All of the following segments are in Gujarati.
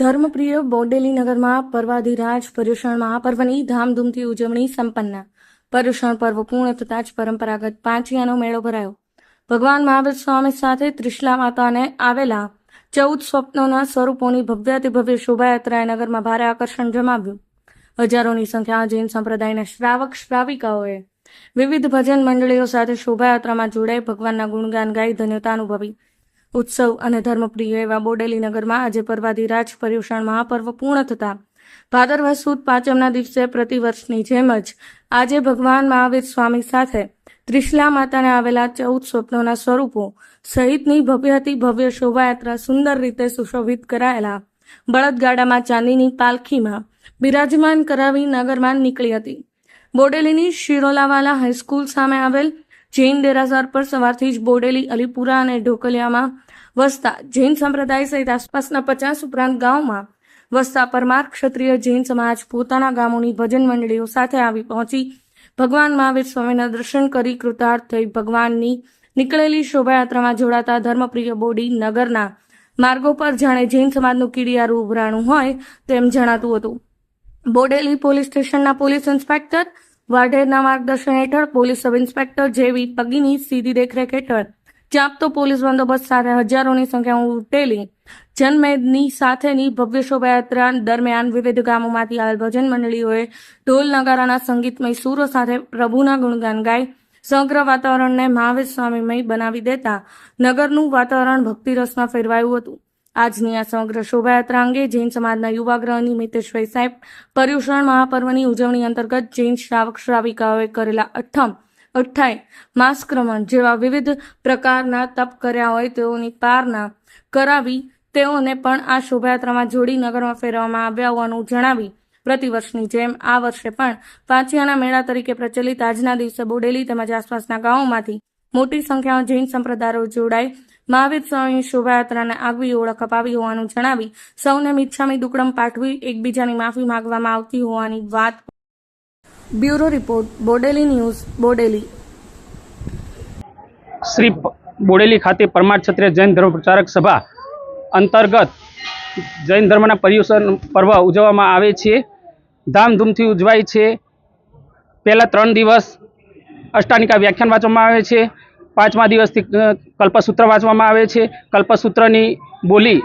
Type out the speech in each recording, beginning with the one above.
ધર્મપ્રિય બોડેલી નગરમાં પર્વાધિરાજ પર્યુષણ મહાપર્વની ધામધૂમથી ઉજવણી સંપન્ન. પર્યુષણ પર્વ પૂર્ણ થતાં જ પરંપરાગત પાંચિયાનો મેળો ભરાયો. ભગવાન મહાવીર સ્વામી સાથે ત્રિશલા માતાને આવેલા ચૌદ સ્વપ્નોના સ્વરૂપોની ભવ્યાતિ ભવ્ય શોભાયાત્રાએ નગરમાં ભારે આકર્ષણ જમાવ્યું. હજારોની સંખ્યામાં જૈન સંપ્રદાયના શ્રાવક શ્રાવિકાઓએ વિવિધ ભજન મંડળીઓ સાથે શોભાયાત્રામાં જોડાઈ ભગવાનના ગુણગાન ગાઈ ધન્યતા અનુભવી. ઉત્સવ અને ધર્મપ્રિય એવા બોડેલી નગરમાં આજે પર્વાધિરાજ પર્યુષણ મહાપર્વ પૂર્ણ થતા ભાદરવા સુદ પાંચમના દિવસે પ્રતિવર્ષની જેમ જ આજે ભગવાન મહાવીર સ્વામી સાથે ત્રિશલા માતાને આવેલા ચૌદ સ્વપ્નોના સ્વરૂપો સહિતની ભવ્યથી ભવ્ય શોભાયાત્રા સુંદર રીતે સુશોભિત કરાયેલા બળદગાડામાં ચાંદીની પાલખીમાં બિરાજમાન કરાવી નગરમાં નીકળી હતી. બોડેલીની શિરોલાવાલા હાઈસ્કૂલ સામે આવેલ જૈન દેરાસર પર સવારથી જ બોડેલી અલીપુરા અને ઢોકલિયામાં વસતા જૈન સંપ્રદાય સહિત આસપાસના પચાસ ઉપરાંત ગામમાં વસતા પરમાર ક્ષત્રિય જૈન સમાજ પોતાના ગામોની ભજન મંડળીઓ સાથે આવી પહોંચી. ભગવાન મહાવીર સ્વામીના દર્શન કરી કૃતાર્થ થઈ ભગવાનની નીકળેલી શોભાયાત્રામાં જોડાતા ધર્મપ્રિય બોડી નગરના માર્ગો પર જાણે જૈન સમાજનું કીડિયારું ઉભરાણું હોય તેમ જણાતું હતું. બોડેલી પોલીસ સ્ટેશનના પોલીસ ઇન્સ્પેક્ટર, વાઢેરના માર્ગદર્શન હેઠળ પોલીસ સબ ઇન્સ્પેક્ટર જેવી પગીની સીધી દેખરેખ હેઠળ ચાંપતો પોલીસ બંદોબસ્ત સાથે હજારોની સંખ્યામાં ઉમટેલી જનમેદની સાથેની ભવ્ય શોભાયાત્રા દરમિયાન વિવિધ ગામોમાંથી આવેલ ભજન મંડળીઓએ ઢોલ નગારાના સંગીતમય સૂરો સાથે પ્રભુના ગુણગાન ગાઈ સમગ્ર વાતાવરણને મહાવીર સ્વામીમય બનાવી દેતા નગરનું વાતાવરણ ભક્તિરસમાં ફેરવાયું હતું. આજની આ સમગ્ર શોભાયાત્રા અંગે જૈન સમાજના યુવા ગ્રહની મિતેશભાઈ સાહેબ, પર્યુષણ મહાપર્વની ઉજવણી અંતર્ગત જૈન શ્રાવક શ્રાવિકાઓએ કરેલા અઠ્ઠમ અઠ્ઠાઈ માસ્ક્રમણ જેવા વિવિધ પ્રકારના તપ કર્યા હોય તેઓની પારના કરાવી તેઓને પણ આ શોભાયાત્રામાં જોડી નગરમાં ફેરવવામાં આવ્યા હોવાનું જણાવી પ્રતિવર્ષની જેમ આ વર્ષે પણ પાંચિયાના મેળા તરીકે પ્રચલિત આજના દિવસે બોડેલી તેમજ આસપાસના ગામોમાંથી મોટી સંખ્યામાં જૈન સંપ્રદાયો જોડાઈ મહાવીર સ્વામીની શોભાયાત્રાને આગવી ઓળખ અપાવી હોવાનું જણાવી સૌને મિચ્છામી દુકડમ પાઠવી એકબીજાની માફી માંગવામાં આવતી હોવાની વાત bureau report, Bodeli news, Bodeli. Shri Bodeli ખાતે પરમાર ક્ષત્રિય જૈન ધર્મ પ્રચારક સભા અંતર્ગત જૈન ધર્મના પર્યુષણ પર્વ ઉજવવામાં આવે છે. ધામધૂમથી ઉજવાય છે. પહેલાં ત્રણ દિવસ અષ્ટાનિકા વ્યાખ્યાન વાંચવામાં આવે છે. પાંચમા દિવસથી કલ્પસૂત્ર વાંચવામાં આવે છે. કલ્પસૂત્રની બોલી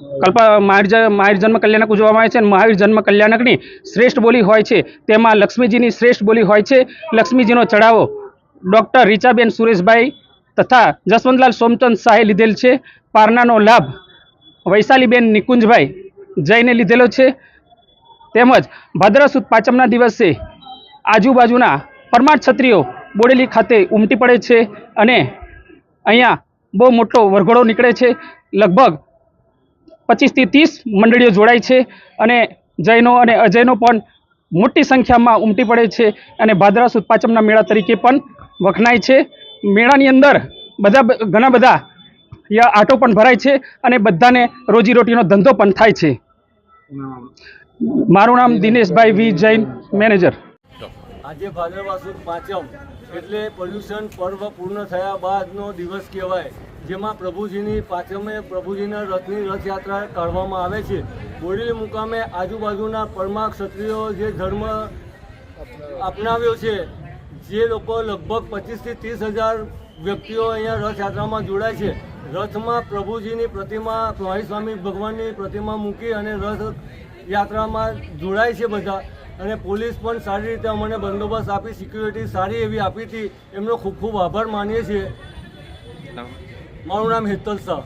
કલ્પ મહાવીર મહાવીર જન્મ કલ્યાણક ઉજવવામાં આવે છે અને મહાવીર જન્મ કલ્યાણકની શ્રેષ્ઠ બોલી હોય છે. તેમાં લક્ષ્મીજીની શ્રેષ્ઠ બોલી હોય છે. લક્ષ્મીજીનો ચઢાવો ડૉક્ટર રીચાબેન સુરેશભાઈ તથા જસવંતલાલ સોમચંદ શાહે લીધેલ છે. પારનાનો લાભ વૈશાલીબેન નિકુંજભાઈ જઈને લીધેલો છે. તેમજ ભાદ્રસુદ પાંચમના દિવસે આજુબાજુના પરમાર છત્રીઓ બોડેલી ખાતે ઉમટી પડે છે અને અહીંયા બહુ મોટો વરઘોડો નીકળે છે. લગભગ પચીસથી ત્રીસ મંડળીઓ જોડાય છે અને જૈનો અને અજૈનો પણ મોટી સંખ્યામાં ઉમટી પડે છે અને ભાદરા સુદ પાંચમના મેળા તરીકે પણ વખણાય છે. મેળાની અંદર બધા ઘણા બધા યા આટો પણ ભરાય છે અને બધાને રોજીરોટીનો ધંધો પણ થાય છે. મારું નામ દિનેશભાઈ વી જૈન મેનેજર. આજે ભાદરવા સુદ પાંચમ એટલે પર્યુષણ પર્વ પૂર્ણ થયા બાદનો દિવસ કહેવાય, જેમાં પ્રભુજીની પાંચમે પ્રભુજીના રથની રથયાત્રા કાઢવામાં આવે છે. બોડેલી મુકામે આજુબાજુના પરમા ક્ષત્રિયો જે ધર્મ અપનાવ્યો છે, જે લોકો લગભગ પચીસથી ત્રીસ હજાર વ્યક્તિઓ અહીંયા રથયાત્રામાં જોડાય છે. રથમાં પ્રભુજીની પ્રતિમા, સ્વામી ભગવાનની પ્રતિમા મૂકી અને રથ યાત્રામાં જોડાય છે બધા. અને પોલીસ પણ સારી રીતે અમને બંદોબસ્ત આપી સિક્યુરિટી સારી એવી આપી હતી. એમનો ખૂબ ખૂબ આભાર માનીએ છીએ. મારું નામ હેતલ શાહ.